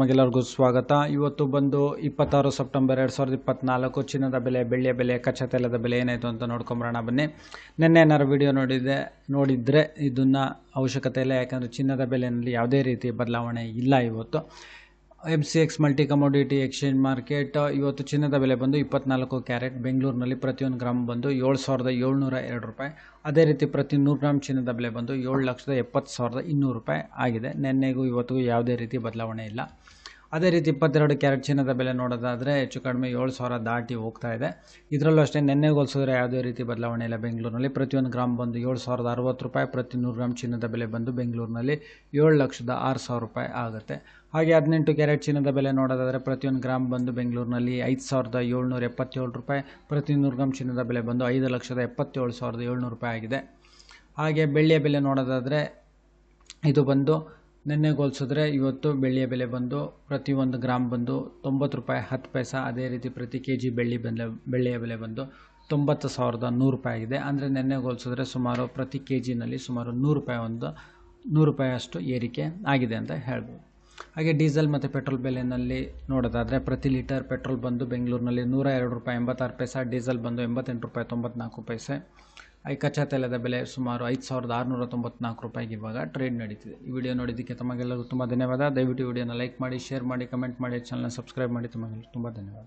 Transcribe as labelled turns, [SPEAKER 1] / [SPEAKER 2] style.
[SPEAKER 1] ತಮಗೆಲ್ಲರಿಗೂ ಸ್ವಾಗತ. ಇವತ್ತು ಬಂದು ಇಪ್ಪತ್ತಾರು ಸೆಪ್ಟೆಂಬರ್ ಎರಡು ಸಾವಿರದ ಇಪ್ಪತ್ನಾಲ್ಕು, ಚಿನ್ನದ ಬೆಲೆ, ಬೆಳ್ಳಿಯ ಬೆಲೆ, ಕಚ್ಚಾ ತೈಲದ ಬೆಲೆ ಏನಾಯಿತು ಅಂತ ನೋಡ್ಕೊಂಬರೋಣ, ಬನ್ನಿ. ನಿನ್ನೆ ಏನಾರು ವಿಡಿಯೋ ನೋಡಿದ್ದೆ, ನೋಡಿದರೆ ಇದನ್ನು ಅವಶ್ಯಕತೆ ಇಲ್ಲ, ಯಾಕಂದರೆ ಚಿನ್ನದ ಬೆಲೆಯಲ್ಲಿ ಯಾವುದೇ ರೀತಿ ಬದಲಾವಣೆ ಇಲ್ಲ ಇವತ್ತು. M C X multi commodity exchange market ಇವತ್ತು ಚಿನ್ನದ ಬೆಲೆ ಬಂದು ಇಪ್ಪತ್ನಾಲ್ಕು ಕ್ಯಾರೆಟ್. ಬೆಂಗಳೂರಿನಲ್ಲಿ ಪ್ರತಿಯೊಂದು ಗ್ರಾಮ್ ಬಂದು ಏಳು ಸಾವಿರದ ಏಳ್ನೂರ ಎರಡು ರೂಪಾಯಿ. ಅದೇ ರೀತಿ ಪ್ರತಿ ನೂರು ಗ್ರಾಮ್ ಚಿನ್ನದ ಬೆಲೆ ಬಂದು ಏಳು ಲಕ್ಷದ ಎಪ್ಪತ್ತು ಸಾವಿರದ ಇನ್ನೂರು ರೂಪಾಯಿ ಆಗಿದೆ. ನಿನ್ನೆಗೂ ಇವತ್ತಿಗೂ ಯಾವುದೇ ರೀತಿ ಬದಲಾವಣೆ ಇಲ್ಲ. ಅದೇ ರೀತಿ ಇಪ್ಪತ್ತೆರಡು ಕ್ಯಾರೆಟ್ ಚಿನ್ನದ ಬೆಲೆ ನೋಡೋದಾದರೆ ಹೆಚ್ಚು ಕಡಿಮೆ ಏಳು ಸಾವಿರ ದಾಟಿ ಹೋಗ್ತಾ ಇದೆ. ಇದರಲ್ಲೂ ಅಷ್ಟೇ ನೆನ್ನೆಗೆ ಹೋಲಿಸಿದ್ರೆ ಯಾವುದೇ ರೀತಿ ಬದಲಾವಣೆ ಇಲ್ಲ. ಬೆಂಗಳೂರಿನಲ್ಲಿ ಪ್ರತಿಯೊಂದು ಗ್ರಾಮ್ ಬಂದು ಏಳು ಸಾವಿರದ ಅರವತ್ತು ರೂಪಾಯಿ, ಪ್ರತಿ ನೂರು ಗ್ರಾಮ್ ಚಿನ್ನದ ಬೆಲೆ ಬಂದು ಬೆಂಗಳೂರಿನಲ್ಲಿ ಏಳು ಲಕ್ಷದ ಆರು ಸಾವಿರ ರೂಪಾಯಿ ಆಗುತ್ತೆ. ಹಾಗೆ ಹದಿನೆಂಟು ಕ್ಯಾರೆಟ್ ಚಿನ್ನದ ಬೆಲೆ ನೋಡೋದಾದರೆ ಪ್ರತಿಯೊಂದು ಗ್ರಾಮ್ ಬಂದು ಬೆಂಗಳೂರಿನಲ್ಲಿ ಐದು ಸಾವಿರದ ಏಳ್ನೂರ ಎಪ್ಪತ್ತೇಳು ರೂಪಾಯಿ, ಪ್ರತಿ ನೂರು ಗ್ರಾಮ್ ಚಿನ್ನದ ಬೆಲೆ ಬಂದು ಐದು ಲಕ್ಷದ ಎಪ್ಪತ್ತೇಳು ಸಾವಿರದ ಏಳ್ನೂರು ರೂಪಾಯಿ ಆಗಿದೆ. ಹಾಗೆ ಬೆಳ್ಳಿಯ ಬೆಲೆ ನೋಡೋದಾದರೆ ಇದು ಬಂದು ನಿನ್ನೆ ಹೋಲ್ಸಿದ್ರೆ ಇವತ್ತು ಬೆಳ್ಳಿಯ ಬೆಲೆ ಬಂದು ಪ್ರತಿ ಒಂದು ಗ್ರಾಮ್ ಬಂದು ತೊಂಬತ್ತು ರೂಪಾಯಿ ಹತ್ತು ಪೈಸ. ಅದೇ ರೀತಿ ಪ್ರತಿ ಕೆ ಜಿ ಬೆಳ್ಳಿ ಬೆಲೆ, ಬೆಳ್ಳಿಯ ಬೆಲೆ ಬಂದು ತೊಂಬತ್ತು ಸಾವಿರದ ನೂರು ರೂಪಾಯಿ ಆಗಿದೆ. ಅಂದರೆ ನಿನ್ನೆ ಹೋಲಿಸಿದ್ರೆ ಸುಮಾರು ಪ್ರತಿ ಕೆ ಜಿನಲ್ಲಿ ಸುಮಾರು ನೂರು ರೂಪಾಯಿ ಒಂದು, ನೂರು ರೂಪಾಯಿ ಅಷ್ಟು ಏರಿಕೆ ಆಗಿದೆ ಅಂತ ಹೇಳ್ಬೋದು. ಹಾಗೆ ಡೀಸೆಲ್ ಮತ್ತು ಪೆಟ್ರೋಲ್ ಬೆಲೆಯಲ್ಲಿ ನೋಡೋದಾದರೆ ಪ್ರತಿ ಲೀಟರ್ ಪೆಟ್ರೋಲ್ ಬಂದು ಬೆಂಗಳೂರಿನಲ್ಲಿ ನೂರ ಎರಡು ರೂಪಾಯಿ ಎಂಬತ್ತಾರು ಪೈಸೆ, ಡೀಸೆಲ್ ಬಂದು ಎಂಬತ್ತೆಂಟು ರೂಪಾಯಿ ತೊಂಬತ್ನಾಲ್ಕು ಪೈಸೆ. ಈ ಕಚ್ಚಾ ತೈಲದ ಬೆಲೆ ಸುಮಾರು ಐದು ಸಾವಿರದ ಆರುನೂರ ತೊಂಬತ್ನಾಲ್ಕು ರೂಪಾಯಿಗೆ ಇವಾಗ ಟ್ರೇಡ್ ನಡೀತಿದೆ. ಈ ವಿಡಿಯೋ ನೋಡಿದ್ದಕ್ಕೆ ತಮಗೆಲ್ಲರಿಗೂ ತುಂಬ ಧನ್ಯವಾದ. ದಯವಿಟ್ಟು ವಿಡಿಯೋನ ಲೈಕ್ ಮಾಡಿ ಶೇರ್ ಮಾಡಿ ಕಮೆಂಟ್ ಮಾಡಿ ಚಾನಲ್ನ ಸಬ್ಸ್ಕ್ರೈಬ್ ಮಾಡಿ. ತಮಗೆಲ್ಲರಿಗೂ ತುಂಬ ಧನ್ಯವಾದ.